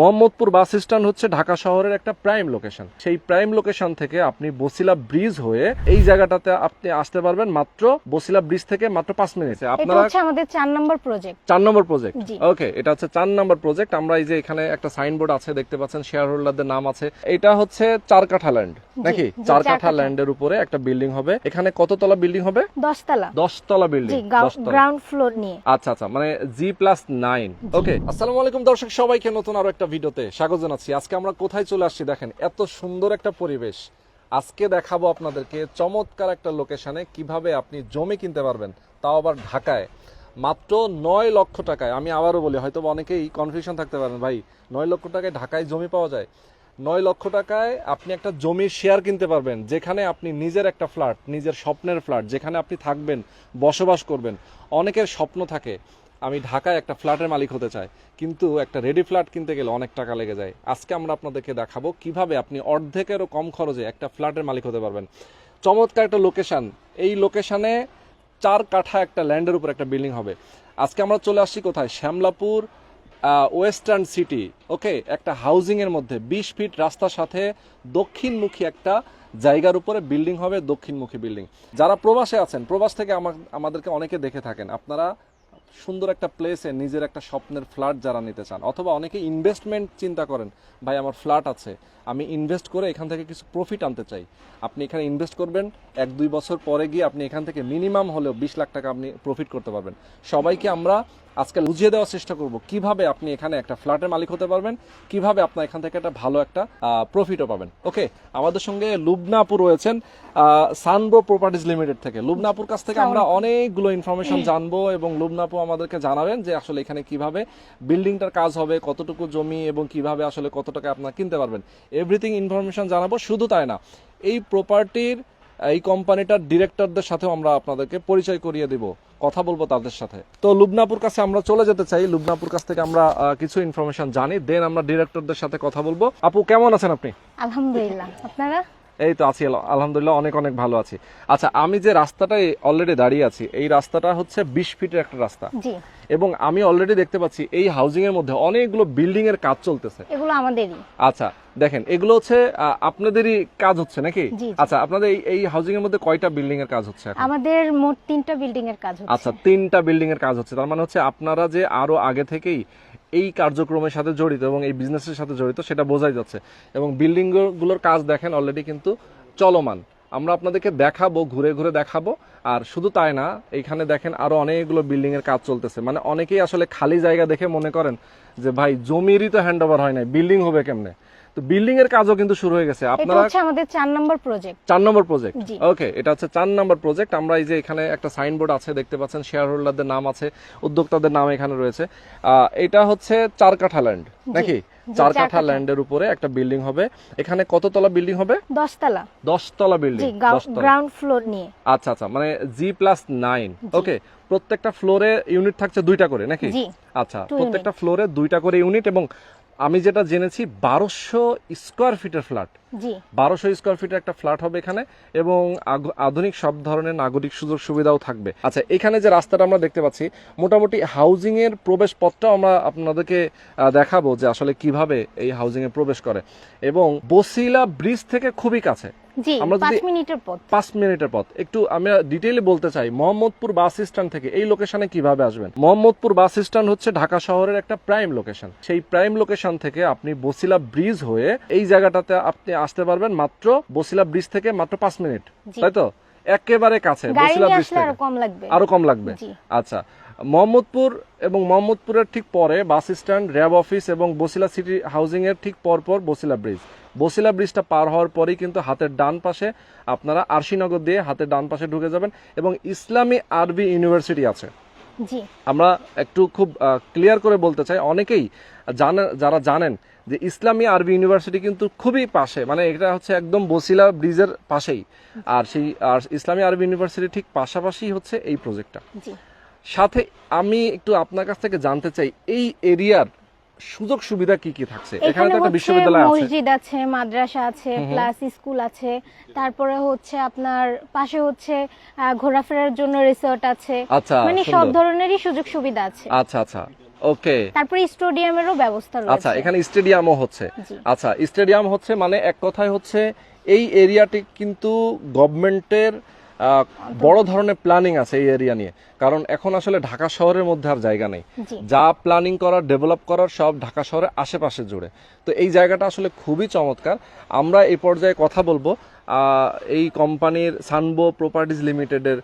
Mohammadpur bus stand হচ্ছে ঢাকা শহরের একটা প্রাইম লোকেশন সেই প্রাইম লোকেশন থেকে আপনি বসিলা ব্রিজ হয়ে এই জায়গাটাতে আপনি আসতে পারবেন মাত্র বসিলা ব্রিজ থেকে মাত্র পাঁচ মিনিটে এটা আপনারা হচ্ছে আমাদের চার নম্বর প্রজেক্ট চার নম্বর প্রজেক্ট ওকে এটা হচ্ছে চার নম্বর প্রজেক্ট আমরা এই যে এখানে একটা সাইনবোর্ড আছে দেখতে পাচ্ছেন শেয়ার হোল্ডারদের নাম আছে। এটা হচ্ছে চার কাঠা ল্যান্ড নাকি জি, চার চার কাঠা কাঠা। ল্যান্ডের উপরে একটা বিল্ডিং হবে। এখানে কততলা বিল্ডিং হবে? দশতলা। দশতলা বিল্ডিং গ্রাউন্ড ফ্লোর নিয়ে। আচ্ছা আচ্ছা মানে জি প্লাস নাইন ওকে আসসালামু আলাইকুম দর্শক সবাইকে নতুন আরও একটা ভিডিওতে স্বাগত জানাচ্ছি। আজকে আমরা কোথায় চলে আসছি দেখেন, এত সুন্দর একটা পরিবেশ। আজকে দেখাবো আপনাদেরকে চমৎকার একটা লোকেশনে কীভাবে আপনি জমি কিনতে পারবেন, তাও আবার ঢাকায়। মাত্র নয় লক্ষ টাকায়, আমি আবারও বলি হয়তো অনেকেই কনফিউশন থাকতে পারেন, ভাই, নয় লক্ষ টাকায় ঢাকায় জমি পাওয়া যায়? নয় লক্ষ টাকায় আপনি একটা জমির শেয়ার কিনতে পারবেন, যেখানে আপনি নিজের একটা ফ্ল্যাট নিজের স্বপ্নের ফ্ল্যাট যেখানে আপনি থাকবেন, বসবাস করবেন। অনেকের স্বপ্ন থাকে আমি ঢাকায় একটা ফ্ল্যাটের মালিক হতে চাই, কিন্তু একটা রেডি ফ্ল্যাট কিনতে গেলে অনেক টাকা লেগে যায়। আজকে আমরা আপনাদেরকে দেখাবো কীভাবে আপনি অর্ধেকেরও কম খরচে একটা ফ্ল্যাটের মালিক হতে পারবেন। চমৎকার একটা লোকেশান এই লোকেশানে চার কাঠা একটা ল্যান্ডের উপর একটা বিল্ডিং হবে। আজকে আমরা চলে আসছি কোথায়? শ্যামলাপুর ওয়েস্টার্ন সিটি ওকে একটা হাউজিং এর মধ্যে। বিশ ফিট রাস্তার সাথে দক্ষিণমুখী একটা জায়গার উপরে বিল্ডিং হবে দক্ষিণমুখী বিল্ডিং যারা প্রবাসে আছেন, প্রবাস থেকে আমাদেরকে অনেকে দেখে থাকেন। আপনারা সুন্দর একটা প্লেসে নিজের একটা স্বপ্নের ফ্ল্যাট যারা নিতে চান, অথবা অনেকে ইনভেস্টমেন্ট চিন্তা করেন, ভাই, আমার ফ্ল্যাট আছে, আমি ইনভেস্ট করে এখান থেকে কিছু প্রফিট আনতে চাই। আপনি এখানে ইনভেস্ট করবেন, এক, দুই বছর পরে গিয়ে আপনি এখান থেকে মিনিমাম হলেও বিশ লাখ টাকা আপনি প্রফিট করতে পারবেন। সবাইকে আমরা আজকে বুঝিয়ে দেওয়ার চেষ্টা করব কীভাবে আপনি এখানে একটা ফ্ল্যাটের মালিক হতে পারবেন কীভাবে আপনার এখান থেকে একটা ভালো একটা প্রফিটও পাবেন। ওকে আমাদের সঙ্গে লুবনাপুর রয়েছেন সানব্রো প্রপার্টিজ লিমিটেড থেকে। লুবনাপুর কাছ থেকে আমরা অনেকগুলো ইনফরমেশন জানব এবং লুবনাপু আমাদেরকে জানাবেন যে আসলে এখানে কীভাবে বিল্ডিংটার কাজ হবে কতটুকু জমি এবং কীভাবে আসলে কত টাকা আপনারা কিনতে পারবেন। এভরিথিং ইনফরমেশন জানাব শুধু তাই না এই প্রপার্টির এই কোম্পানিটার ডিরেক্টরদের সাথে আমরা আপনাদেরকে পরিচয় করিয়ে দিব, কথা বলব তাদের সাথে। তো লুবনাপুর কাছে আমরা চলে যেতে চাই। লুবনাপুর কাছ থেকে আমরা কিছু ইনফরমেশন জানি, দেন আমরা ডিরেক্টরদের সাথে কথা বলব। আপু, কেমন আছেন আপনি? আলহামদুলিল্লাহ। আপনারা? এই তো আছি আলহামদুলিল্লাহ অনেক অনেক ভালো আছি। আচ্ছা আমি যে রাস্তাটায় অলরেডি দাঁড়িয়ে আছি এই রাস্তাটা হচ্ছে বিশ ফিটের একটা রাস্তা। এবং আমি অলরেডি দেখতে পাচ্ছি এই হাউজিং এর মধ্যে অনেকগুলো বিল্ডিং এর কাজ চলতেছে। এগুলো আমাদেরই। আচ্ছা দেখেন এগুলো হচ্ছে আপনাদেরই কাজ হচ্ছে নাকি। আচ্ছা আপনাদের এই- এই হাউজিং এর মধ্যে কয়টা বিল্ডিং এর কাজ হচ্ছে আমাদের মোট তিনটা বিল্ডিং এর কাজ হচ্ছে। আচ্ছা তিনটা বিল্ডিং এর কাজ হচ্ছে। তার মানে হচ্ছে আপনারা যে আরও আগে থেকেই এই কার্যক্রমের সাথে জড়িত এবং এই বিজনেসের সাথে জড়িত সেটা বোঝাই যাচ্ছে। এবং বিল্ডিংগুলোর কাজ দেখেন অলরেডি কিন্তু চলমান। আমরা আপনাদেরকে দেখাবো, ঘুরে ঘুরে দেখাবো। আর শুধু তাই না, এইখানে দেখেন আরও অনেকগুলো বিল্ডিংয়ের কাজ চলতেছে। মানে অনেকেই আসলে খালি জায়গা দেখে মনে করেন যে, ভাই, জমিরই তো হ্যান্ড ওভার হয় নাই বিল্ডিং হবে কেমনে? তো বিল্ডিং এর কাজও কিন্তু শুরু হয়ে গেছে। এটা আপনারা হচ্ছে আমাদের চার নম্বর প্রজেক্ট চার নম্বর প্রজেক্ট ওকে এটা হচ্ছে চার নম্বর প্রজেক্ট আমরা এই যে এখানে একটা সাইনবোর্ড আছে দেখতে পাচ্ছেন শেয়ার হোল্ডারদের নাম আছে উদ্যোক্তাদের নাম এখানে রয়েছে। এটা হচ্ছে চার কাঠা ল্যান্ড নাকি? চার কাঠা। ল্যান্ডের উপরে একটা বিল্ডিং হবে। এখানে কততলা বিল্ডিং হবে? দশতলা। দশতলা জি বিল্ডিং গ্রাউন্ড ফ্লোর নিয়ে। আচ্ছা আচ্ছা মানে জি প্লাস নাইন ওকে প্রত্যেকটা ফ্লোরে ইউনিট থাকছে দুইটা করে নাকি? জি। আচ্ছা প্রত্যেকটা ফ্লোরে দুইটা করে ইউনিট এবং আমি যেটা জেনেছি বারোশো স্কোয়ার ফিটের ফ্ল্যাট। বারোশো স্কোয়ার ফিটের একটা ফ্ল্যাট হবে এখানে এবং আধুনিক সব ধরনের নাগরিক সুযোগ সুবিধাও থাকবে। আচ্ছা এখানে যে রাস্তাটা আমরা দেখতে পাচ্ছি মোটামুটি হাউজিং এর প্রবেশ পথটাও আমরা আপনাদেরকে দেখাবো যে আসলে কীভাবে এই হাউজিং এ প্রবেশ করে। এবং বসিলা ব্রিজ থেকে খুবই কাছে। জি আমরা পাঁচ যদি- মিনিটের পথ। পাঁচ মিনিটের পথ। একটু আমি ডিটেইলে বলতে চাই মোহাম্মদপুর বাস স্ট্যান্ড থেকে এই লোকেশনে কীভাবে আসবেন? মোহাম্মদপুর বাস স্ট্যান্ড হচ্ছে ঢাকা শহরের একটা প্রাইম লোকেশন সেই প্রাইম লোকেশন থেকে আপনি বসিলা ব্রিজ হয়ে এই জায়গাটাতে আপনি আসতে পারবেন মাত্র বসিলা ব্রিজ থেকে মাত্র পাঁচ মিনিট। তাই তো? একেবারে কাছে বসিলা ব্রিজ থেকে আরও কম লাগবে। আরও কম লাগবে। জি। আচ্ছা মোহাম্মদপুর এবং মোহাম্মদপুরের ঠিক পরে বাস স্ট্যান্ড র্যাব অফিস এবং বসিলা সিটি হাউজিং এর ঠিক পরপর বসিলা ব্রিজ। বসিলা ব্রিজটা পার হওয়ার পরেই কিন্তু হাতের ডান পাশে আপনারা আরশিনগর দিয়ে হাতের ডান পাশে ঢুকে যাবেন এবং ইসলামী আরবি ইউনিভার্সিটি আছে। আমরা একটু খুব ক্লিয়ার করে বলতে চাই অনেকেই জানেন যারা জানেন যে ইসলামী আরবি ইউনিভার্সিটি কিন্তু খুবই পাশে মানে এটা হচ্ছে একদম বসিলা ব্রিজের পাশেই। আর সেই আর ইসলামী আরবি ইউনিভার্সিটি ঠিক পাশাপাশি হচ্ছে এই প্রজেক্টটা। সাথে আমি একটু আপনার কাছ থেকে জানতে চাই এই এরিয়ার সুযোগ সুবিধা কি কি থাকছে? এখানে তো একটা বিশ্ববিদ্যালয় আছে। মসজিদ আছে মাদ্রাসা আছে প্লাস স্কুল আছে তারপরে হচ্ছে আপনার পাশে হচ্ছে ঘোরাফেরার জন্য রিসোর্ট আছে। আচ্ছা মানে সব ধরনেরই সুযোগ সুবিধা আছে। আচ্ছা আচ্ছা ওকে। তারপরে স্টেডিয়ামেরও ব্যবস্থা রয়েছে। আচ্ছা এখানে স্টেডিয়ামও হচ্ছে। আচ্ছা স্টেডিয়াম হচ্ছে মানে এক কথায় হচ্ছে এই এরিয়াটি কিন্তু গভর্নমেন্টের বড় ধরনের প্ল্যানিং আছে এই এরিয়া নিয়ে। কারণ এখন আসলে ঢাকা শহরের মধ্যে আর জায়গা নেই। যা প্ল্যানিং করার ডেভেলপ করার সব ঢাকা শহরের আশেপাশে জুড়ে। তো এই জায়গাটা আসলে খুবই চমৎকার। আমরা এই পর্যায়ে কথা বলব। এই কোম্পানির সানবো প্রপার্টিজ লিমিটেডের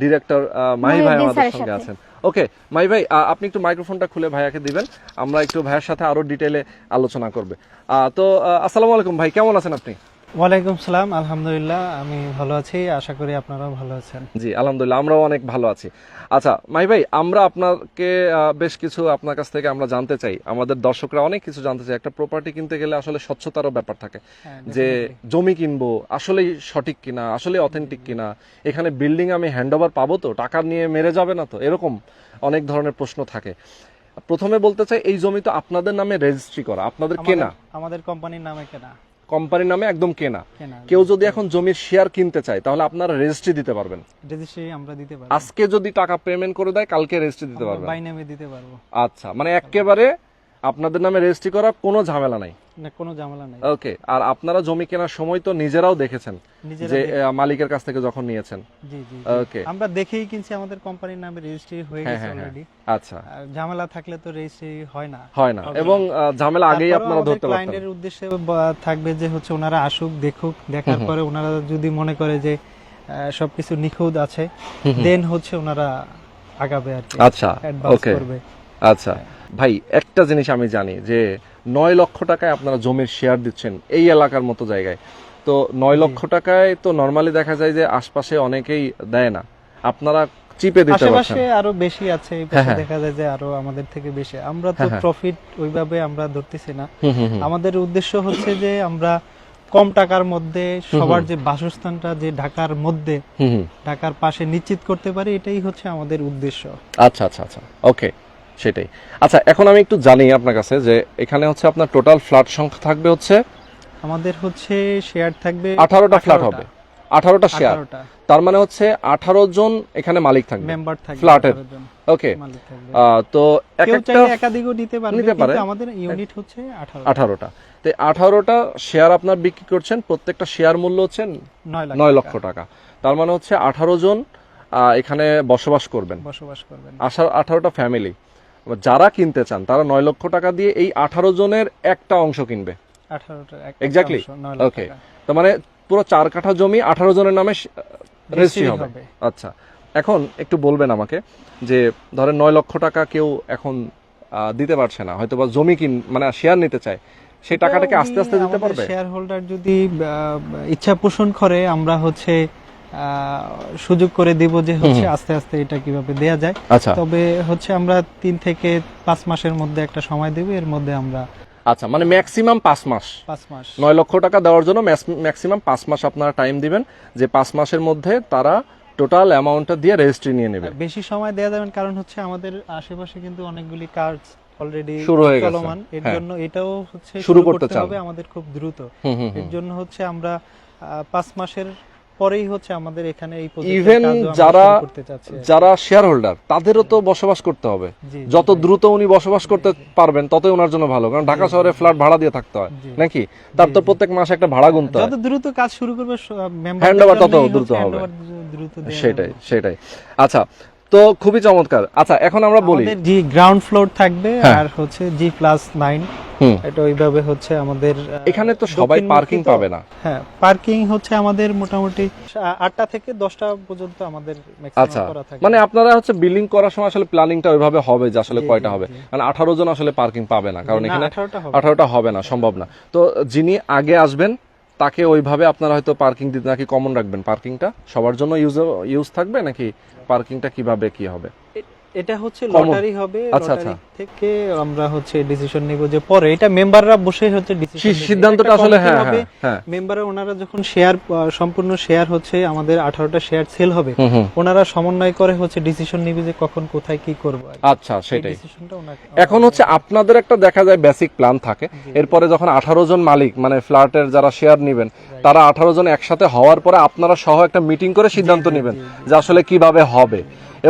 ডিরেক্টর মাহি ভাই আমাদের সঙ্গে আছেন। ওকে মাই ভাই আপনি একটু মাইক্রোফোনটা খুলে ভাইয়াকে দিবেন। আমরা একটু ভাইয়ের সাথে আরও ডিটেলে আলোচনা করবে। তো আসসালামু আলাইকুম ভাই কেমন আছেন আপনি? ওয়ালাইকুম সালাম আলহামদুলিল্লাহ আমি ভালো আছি আশা করি আপনারাও ভালো আছেন। জি আলহামদুলিল্লাহ আমরাও অনেক ভালো আছি। আচ্ছা মাই ভাই আমরা আপনাকে বেশ কিছু আপনার কাছ থেকে আমরা জানতে চাই। আমাদের দর্শকরা অনেক কিছু জানতে চাই একটা প্রপার্টি কিনতে গেলে আসলে স্বচ্ছতারও ব্যাপার থাকে। হ্যাঁ, যে জমি কিনবো আসলেই সঠিক কিনা আসলে অথেন্টিক কিনা এখানে বিল্ডিং আমি হ্যান্ড ওভার পাবো তো টাকা নিয়ে মেরে যাবে না তো এরকম অনেক ধরনের প্রশ্ন থাকে। প্রথমে বলতে চাই এই জমি তো আপনাদের নামে রেজিস্ট্রি করা আপনাদের কেনা? আমাদের কোম্পানির নামে কেনা। কোম্পানির নামে একদম কেনা। কেউ যদি এখন জমির শেয়ার কিনতে চায় তাহলে আপনারা রেজিস্ট্রি দিতে পারবেন। রেজিস্ট্রি আমরা দিতে পারব। আজকে যদি টাকা পেমেন্ট করে দেয় কালকে রেজিস্ট্রি দিতে পারবেন। বাই নামে দিতে পারব। আচ্ছা মানে একেবারে আপনাদের নামে রেজিস্ট্রি করা কোনো ঝামেলা নাই। না কোনো ঝামেলা নেই। ওকে আর আপনারা জমি কেনার সময় তো নিজেরাও দেখেছেন যে মালিকের কাছ থেকে যখন নিয়েছেন। জি জি জি। ওকে আমরা দেখেই কিনছি আমাদের কোম্পানির নামে রেজিস্ট্রি হয়ে হ্যাঁ গেছে হ্যাঁ হ্যাঁ। অলরেডি আচ্ছা। ঝামেলা থাকলে তো রেজিস্ট্রি হয় না। হয় না। এবং ঝামেলা আগেই আপনারা ধরতে পারতেন। ক্লায়েন্টের উদ্দেশ্যে থাকবে যে হচ্ছে ওনারা আসুক দেখুক দেখার পরে ওনারা যদি মনে করে যে সবকিছু নিখুঁত আছে দেন হচ্ছে ওনারা আগাবে আর কি। আচ্ছা ওকে আচ্ছা। ভাই একটা জিনিস আমি জানি যে নয় লক্ষ টাকায় আপনারা জমির শেয়ার দিচ্ছেন এই এলাকার মতো জায়গায়। তো নয় লক্ষ টাকায় তো নর্মালি দেখা যায় যে আশপাশে অনেকেই দেয় না। আপনারা চিপে দিতে পারছেন। আশেপাশে আরও বেশি আছে এই পাশে হ্যাঁ, হ্যাঁ। দেখা যায় যে আরও আমাদের থেকে বেশি। আমরা তো হ্যাঁ, হ্যাঁ। প্রফিট ওইভাবে আমরা ধরতেছি না। আমাদের উদ্দেশ্য হচ্ছে যে আমরা কম টাকার মধ্যে সবার যে বাসস্থানটা যে ঢাকার মধ্যে। ঢাকার পাশে নিশ্চিত করতে পারি এটাই হচ্ছে আমাদের উদ্দেশ্য। আচ্ছা আচ্ছা আচ্ছা। ওকে সেটাই। আচ্ছা এখন আমি একটু জানি আপনার কাছে যে এখানে হচ্ছে আপনার টোটাল ফ্ল্যাট সংখ্যা থাকবে হচ্ছে? আমাদের হচ্ছে শেয়ার থাকবে আঠারোটা ফ্ল্যাট হবে। আঠারোটা শেয়ার তার মানে হচ্ছে আঠারো জন এখানে মালিক থাকবে। মেম্বার থাকবে ফ্ল্যাটের। ওকে তো এক একটা একাধিকও নিতে পারবে নিতে পারে। কিন্তু আমাদের ইউনিট হচ্ছে আঠারো আঠারোটা। তো আঠারোটা শেয়ার আপনার বিক্রি করছেন প্রত্যেকটা শেয়ার মূল্য হচ্ছে নয় লাখ নয় লক্ষ টাকা। তার মানে হচ্ছে আঠারো জন আহ, এখানে বসবাস করবেন। বসবাস করবেন। আশা আঠারোটা ফ্যামিলি যারা কিনতে চান তারা নয় লক্ষ টাকা দিয়ে এই আঠারো জনের একটা অংশ কিনবে। ওকে. মানে পুরো চার কাঠা জমি আঠারো জনের নামে রেজিস্ট্রি হবে। আচ্ছা। এখন একটু বলবেন আমাকে যে ধরেন নয় লক্ষ টাকা কেউ এখন দিতে পারছে না হয়তো বা জমি কিন মানে শেয়ার নিতে চায় সেই টাকাটাকে আস্তে আস্তে দিতে পারবে? শেয়ার হোল্ডার যদি ইচ্ছা পোষণ করে আমরা হচ্ছে সুযোগ করে দিব যে হচ্ছে আস্তে আস্তে এটা কীভাবে দেয়া যায়। আচ্ছা। তবে হচ্ছে আমরা তিন থেকে পাঁচ মাসের মধ্যে একটা সময় দেব এর মধ্যে আমরা আচ্ছা মানে ম্যাক্সিমাম পাঁচ মাস। পাঁচ মাস। নয় লক্ষ টাকা দেওয়ার জন্য ম্যাক্সিমাম পাঁচ মাস আপনারা টাইম দিবেন যে পাঁচ মাসের মধ্যে তারা টোটাল অ্যামাউন্টটা দিয়ে রেজিস্ট্রি নিয়ে নেবে। বেশি সময় দেওয়া যাবে না, কারণ হচ্ছে আমাদের আশেপাশে কিন্তু অনেকগুলি কাজ অলরেডি শুরু হয়ে গেছে। চলমান। এর হ্যাঁ। জন্য এটাও হচ্ছে শুরু করতে হবে আমাদের খুব দ্রুত। এর জন্য হচ্ছে আমরা পাঁচ মাসের পরেই হচ্ছে আমাদের এখানে এই আমরা যারা যারা শেয়ার হোল্ডার তাদেরও তো বসবাস করতে হবে। যত দ্রুত উনি বসবাস করতে পারবেন ততই ওনার জন্য ভালো। কারণ ঢাকা শহরে ফ্ল্যাট ভাড়া দিয়ে থাকতে হয় নাকি? তার তো প্রত্যেক মাসে একটা ভাড়া গুনতে হয়। যত দ্রুত কাজ শুরু করবে হ্যান্ডওভার তত দ্রুত হবে। সেটাই সেটাই। আচ্ছা তো খুবই চমৎকার। আচ্ছা এখন আমরা বলি। জি গ্রাউন্ড ফ্লোর থাকবে হ্যাঁ। আর হচ্ছে জি প্লাস নাইন এটা ওইভাবে হচ্ছে আমাদের এখানে তো সবাই পার্কিং পাবে না। হ্যাঁ পার্কিং হচ্ছে আমাদের মোটামুটি আটটা থেকে দশটা পর্যন্ত আমাদের আচ্ছা মানে আপনারা হচ্ছে বিল্ডিং করার সময় আসলে প্ল্যানিংটা ওইভাবে হবে যে আসলে কয়টা হবে। মানে আঠারো জন আসলে পার্কিং পাবে না। কারণ এখানে আঠারোটা হবে না সম্ভব না। তো যিনি আগে আসবেন তাকে ওইভাবে আপনারা হয়তো পার্কিং দিতে নাকি কমন রাখবেন? পার্কিংটা সবার জন্য ইউজ ইউজ থাকবে নাকি পার্কিংটা কীভাবে কি হবে? এটা হচ্ছে লটারি হবে আচ্ছা, লটারি আচ্ছা। থেকে আমরা হচ্ছে ডিসিশন নিব যে পরে। এটা মেম্বাররা বসে হচ্ছে ডিসিশন সিদ্ধান্তটা আসলে হ্যাঁ হ্যাঁ হ্যাঁ। মেম্বাররা ওনারা যখন শেয়ার সম্পূর্ণ শেয়ার হচ্ছে আমাদের আঠারোটা শেয়ার সেল হবে ওনারা সমন্বয় করে হচ্ছে ডিসিশন নিবে যে কখন কোথায় কি করব আচ্ছা সেটাই। এখন হচ্ছে আপনাদের একটা দেখা যায় বেসিক প্ল্যান থাকে। এরপরে যখন আঠারো জন মালিক মানে ফ্ল্যাটের যারা শেয়ার নেবেন তারা আঠারো জন একসাথে হওয়ার পরে আপনারা সহ একটা মিটিং করে সিদ্ধান্ত নেবেন যে আসলে কীভাবে হবে।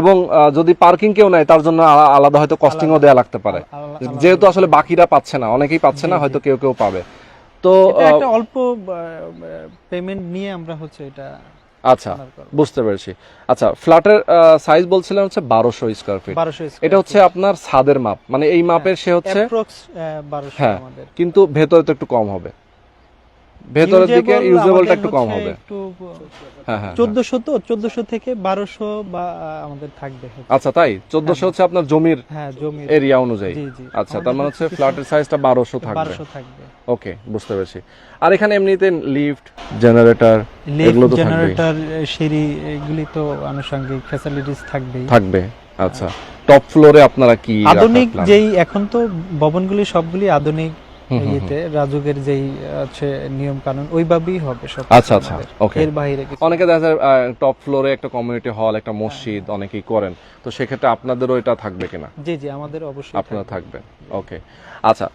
এবং যদি পার্কিং কেউ নাই তার জন্য আলাদা হয়তো কস্টিংও দেওয়া লাগতে পারে। যেহেতু আসলে বাকিরা পাচ্ছে না অনেকেই পাচ্ছে না হয়তো কেউ কেউ পাবে। তো একটা অল্প পেমেন্ট নিয়ে আমরা হচ্ছে এটা আচ্ছা বুঝতে পেরেছি। আচ্ছা ফ্ল্যাটের সাইজ বলছিলেন হচ্ছে বারোশো স্কোয়ার ফিট এটা হচ্ছে আপনার ছাদের মাপ। মানে এই মাপের সে হচ্ছে হ্যাঁ আমাদের। কিন্তু ভেতরে তো একটু কম হবে। ভেতরের দিকে ইউজেবলটা একটু কম হবে। হ্যাঁ হ্যাঁ তো চোদ্দশো থেকে বারোশো বা আমাদের থাকবে আচ্ছা তাই? চোদ্দশো হচ্ছে আপনার জমির হ্যাঁ জমি এরিয়া অনুযায়ী। আচ্ছা তার মানে হচ্ছে ফ্ল্যাটের সাইজটা থাকবে। থাকবে। ওকে বুঝতে পেরেছি। আর এখানে এমনিতে লিফট জেনারেটর এগুলো তো থাকবেই। জেনারেটর সিঁড়ি এগুলি তো আনুষঙ্গিক ফ্যাসিলিটিস থাকবেই। থাকবে আচ্ছা। টপ ফ্লোরে আপনারা কি আধুনিক যেই এখন তো ভবনগুলি সবগুলি আধুনিক ইয়েতে রাজুকের যেই আছে নিয়ম কানুন ওইভাবেই হবে সব আচ্ছা, আচ্ছা, ওকে এর বাইরে অনেকে দেখা যায় টপ ফ্লোরে একটা কমিউনিটি হল একটা মসজিদ অনেকেই করেন। তো সেক্ষেত্রে আপনাদেরও এটা থাকবে কিনা? জি জি আমাদের অবশ্যই আপনারা থাকবে। থাকবেন ওকে আচ্ছা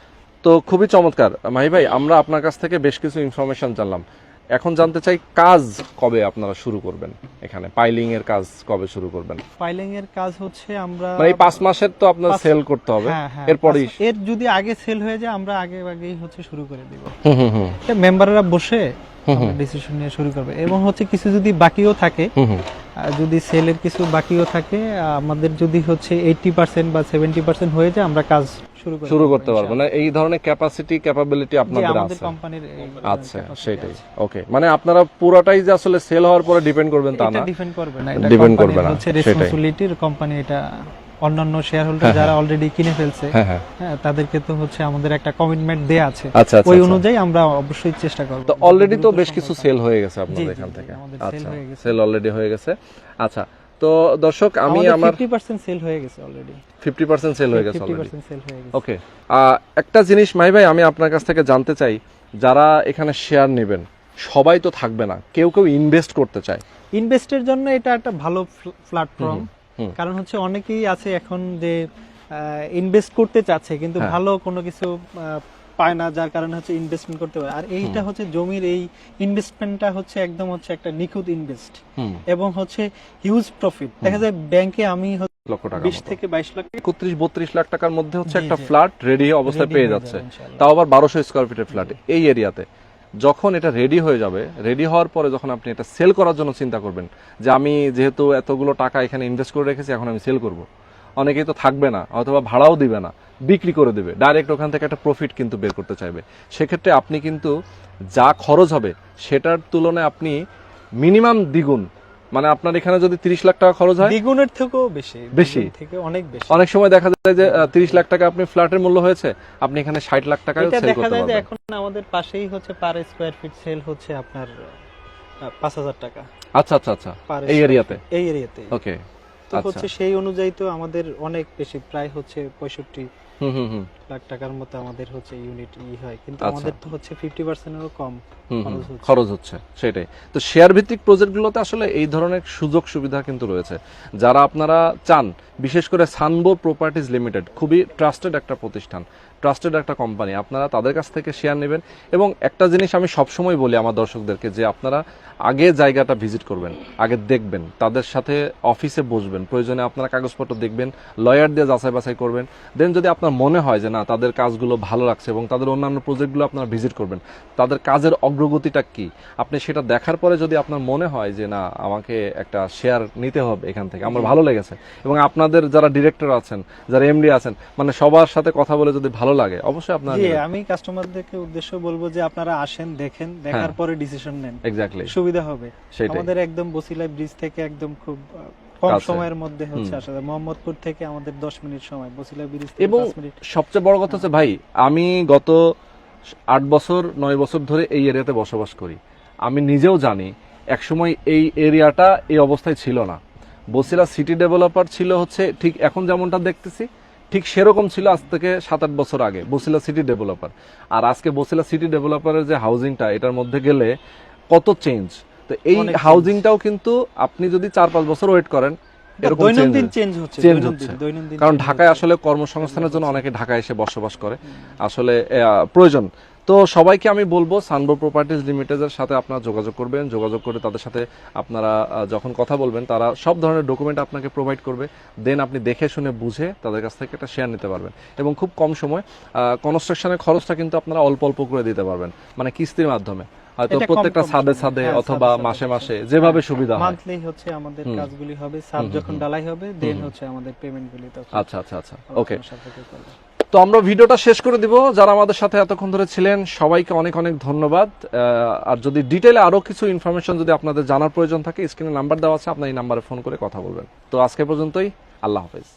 তো খুবই চমৎকার। মাহি ভাই আমরা আপনার কাছ থেকে বেশ কিছু ইনফরমেশন জানলাম। এখন জানতে চাই কাজ কবে আপনারা শুরু করবেন এখানে? পাইলিং এর কাজ কবে শুরু করবেন? ফাইলিং এর কাজ হচ্ছে আমরা মানে এই পাঁচ মাসের তো আপনার সেল করতে হবে। হ্যাঁ হ্যাঁ এরপরেই এর যদি আগে সেল হয়ে যায় আমরা আগে আগেই হচ্ছে শুরু করে দিব। হুম হুম মেম্বাররা বসে ডিসিশন নিয়ে শুরু করবে। এবং হচ্ছে কিছু যদি বাকিও থাকে যদি সেলের কিছু বাকিও থাকে আমাদের যদি হচ্ছে এইটি পার্সেন্ট বা সেভেন্টি পার্সেন্ট হয়ে যায় আমরা কাজ শুরু করতে পারব। মানে এই ধরনের ক্যাপাসিটি ক্যাপাবিলিটি আপনাদের আছে। আচ্ছা সেটাই। ওকে মানে আপনারা পুরাটাই যে আসলে সেল হওয়ার পরে ডিপেন্ড করবেন তা এটা না। ডিপেন্ড করবে না এটা Depend করবে না। রেসপন্সিবিলিটির কোম্পানি এটা অন্যান্য শেয়ার হোল্ডার যারা অলরেডি কিনে ফেলছে হ্যাঁ হ্যাঁ। হ্যাঁ তাদেরকে তো হচ্ছে আমাদের একটা কমিটমেন্ট দেয়া আছে। আচ্ছা আচ্ছা ওই আচ্ছা। অনুযায়ী আমরা অবশ্যই চেষ্টা করব। তো অলরেডি তো বেশ কিছু সেল হয়ে গেছে আপনাদের এখান থেকে। আচ্ছা হয়ে গেছে। সেল অলরেডি হয়ে গেছে। আচ্ছা তো দর্শক আমি আমি আমার 50% সেল হয়ে গেছে অলরেডি ফিফটি পার্সেন্ট সেল হয়ে গেছে অলরেডি 50% সেল হয়ে গেছে। ওকে একটা জিনিস মাই ভাই আমি আপনার কাছ থেকে জানতে চাই যারা এখানে শেয়ার নেবেন সবাই তো থাকবে না কেউ কেউ ইনভেস্ট করতে চায়। ইনভেস্টের জন্য এটা একটা ভালো প্ল্যাটফর্ম। কারণ হচ্ছে অনেকেই আছে এখন যে ইনভেস্ট করতে চাচ্ছে কিন্তু হ্যাঁ। ভালো কোনো কিছু পায় না যার কারণে হচ্ছে ইনভেস্টমেন্ট করতে পারে। আর এইটা হচ্ছে জমির এই ইনভেস্টমেন্টটা হচ্ছে একদম হচ্ছে একটা নিখুঁত ইনভেস্ট এবং হচ্ছে হিউজ প্রফিট দেখা যায় ব্যাংকে আমি লক্ষ টাকা বিশ থেকে বাইশ লাখ একত্রিশ বত্রিশ লাখ টাকার মধ্যে হচ্ছে একটা ফ্ল্যাট রেডি অবস্থায় পেয়ে যাচ্ছে। তাও আবার বারোশো স্কোয়ার ফিটের ফ্ল্যাট এই এরিয়াতে। যখন এটা রেডি হয়ে যাবে রেডি হওয়ার পরে যখন আপনি এটা সেল করার জন্য চিন্তা করবেন যে আমি যেহেতু এতগুলো টাকা এখানে ইনভেস্ট করে রেখেছি এখন আমি সেল করব। অনেকেই তো থাকবে না অথবা ভাড়াও দিবে না বিক্রি করে দেবে ডাইরেক্ট ওখান থেকে একটা প্রফিট কিন্তু বের করতে চাইবে। সেক্ষেত্রে আপনি কিন্তু যা খরচ হবে সেটার তুলনায় আপনি মিনিমাম দ্বিগুণ মানে আপনার এখানে যদি তিরিশ লাখ টাকা খরচ হয় দ্বিগুণের থেকেও বেশি বেশি? থেকে অনেক বেশি। অনেক সময় দেখা যায় যে তিরিশ লাখ টাকা আপনি ফ্ল্যাটের মূল্য হয়েছে আপনি এখানে ষাট লাখ টাকায় এটা দেখা যায় যে এখন আমাদের পাশেই হচ্ছে পার স্কোয়ার ফিট সেল হচ্ছে আপনার পাঁচ হাজার টাকা। আচ্ছা আচ্ছা আচ্ছা। এই এরিয়াতে এই এরিয়াতে ওকে তো আচ্ছা। হচ্ছে সেই অনুযায়ী তো আমাদের অনেক বেশি প্রায় হচ্ছে পঁয়ষট্টি হম হম হুম। লাখ টাকার মতো আমাদের হচ্ছে ইউনিট ই হয়। কিন্তু আচ্ছা। আমাদের তো হচ্ছে ফিফটি পার্সেন্টেরও কম। খরচ হচ্ছে। সেটাই। তো শেয়ার ভিত্তিক প্রজেক্টগুলোতে আসলে এই ধরনের সুযোগ সুবিধা কিন্তু রয়েছে। যারা আপনারা চান বিশেষ করে সানবো প্রপার্টিজ লিমিটেড খুবই ট্রাস্টেড একটা প্রতিষ্ঠান ট্রাস্টেড একটা কোম্পানি আপনারা তাদের কাছ থেকে শেয়ার নেবেন। এবং একটা জিনিস আমি সবসময় বলি আমার দর্শকদেরকে যে আপনারা আগে জায়গাটা ভিজিট করবেন আগে দেখবেন তাদের সাথে অফিসে বসবেন প্রয়োজনে আপনারা কাগজপত্র দেখবেন লয়ার দিয়ে যাচাই বাছাই করবেন। দেন যদি আপনার মনে হয় যে না তাদের কাজগুলো ভালো লাগছে এবং তাদের অন্যান্য প্রজেক্টগুলো আপনারা ভিজিট করবেন। তাদের কাজের অগ্রগতিটা কি? আপনি সেটা দেখার পরে যদি আপনার মনে হয় যে না আমাকে একটা শেয়ার নিতে হবে এখান থেকে আমার ভালো লেগেছে। এবং আপনাদের যারা ডিরেক্টর আছেন যারা এমডি আছেন মানে সবার সাথে কথা বলে যদি ভালো লাগে অবশ্যই আপনার আমি কাস্টমারদেরকে উদ্দেশ্য বলব যে আপনারা আসেন দেখেন দেখার হ্যাঁ। পরে ডিসিশন নেন। এক্স্যাক্টলি সুবিধা হবে। আমাদের একদম বসিলা ব্রিজ থেকে একদম খুব কম সময়ের মধ্যে হচ্ছে হুম। আসা যায় মোহাম্মদপুর থেকে আমাদের দশ মিনিট সময় বসিলা ব্রিজ থেকে এবং পাঁচ মিনিট। সবচেয়ে বড় কথা হচ্ছে ভাই আমি গত আট বছর নয় বছর ধরে এই এরিয়াতে বসবাস করি। আমি নিজেও জানি একসময় এই এরিয়াটা এই অবস্থায় ছিল না। বসিলা সিটি ডেভেলপার ছিল হচ্ছে ঠিক এখন যেমনটা দেখতেছি ঠিক সেরকম ছিল আজ থেকে সাত আট বছর আগে বসিলা সিটি ডেভেলপার। আর আজকে বসিলা সিটি ডেভেলপারের যে হাউজিংটা এটার মধ্যে গেলে কত চেঞ্জ তো এই। হাউজিংটাও কিন্তু আপনি যদি চার পাঁচ বছর ওয়েট করেন দৈনন্দিন চেঞ্জ হচ্ছে চেঞ্জ হচ্ছে। কারণ ঢাকায় আসলে কর্মসংস্থানের জন্য অনেকে ঢাকায় এসে বসবাস করে। আসলে প্রয়োজন। তো সবাইকে আমি বলব সানবো প্রপার্টিজ লিমিটেডের সাথে আপনারা যোগাযোগ করবেন। যোগাযোগ করে তাদের সাথে আপনারা যখন কথা বলবেন তারা সব ধরনের ডকুমেন্ট আপনাকে প্রোভাইড করবে। দেন আপনি দেখে শুনে বুঝে তাদের কাছ থেকে একটা শেয়ার নিতে পারবেন। এবং খুব কম সময় কনস্ট্রাকশনের খরচটা কিন্তু আপনারা অল্প অল্প করে দিতে পারবেন। মানে কিস্তির মাধ্যমে। হয়তো প্রত্যেকটা ছাদে ছাদে হ্যাঁ, অথবা মাসে মাসে যেভাবে সুবিধা হয়। মান্থলি হচ্ছে আমাদের কাজগুলি হবে সাব যখন ডালাই হবে দেন হচ্ছে আমাদের পেমেন্টগুলি তখন আচ্ছা আচ্ছা আচ্ছা। ওকে। তো আমরা ভিডিওটা শেষ করে দিব। যারা আমাদের সাথে এতক্ষণ ধরে ছিলেন সবাইকে অনেক অনেক ধন্যবাদ। আর যদি ডিটেলে আরও কিছু ইনফরমেশন যদি আপনাদের জানার প্রয়োজন থাকে স্ক্রিনে নাম্বার দেওয়া আছে আপনার এই নাম্বারে ফোন করে কথা বলবেন। তো আজকে পর্যন্তই আল্লাহ হাফেজ।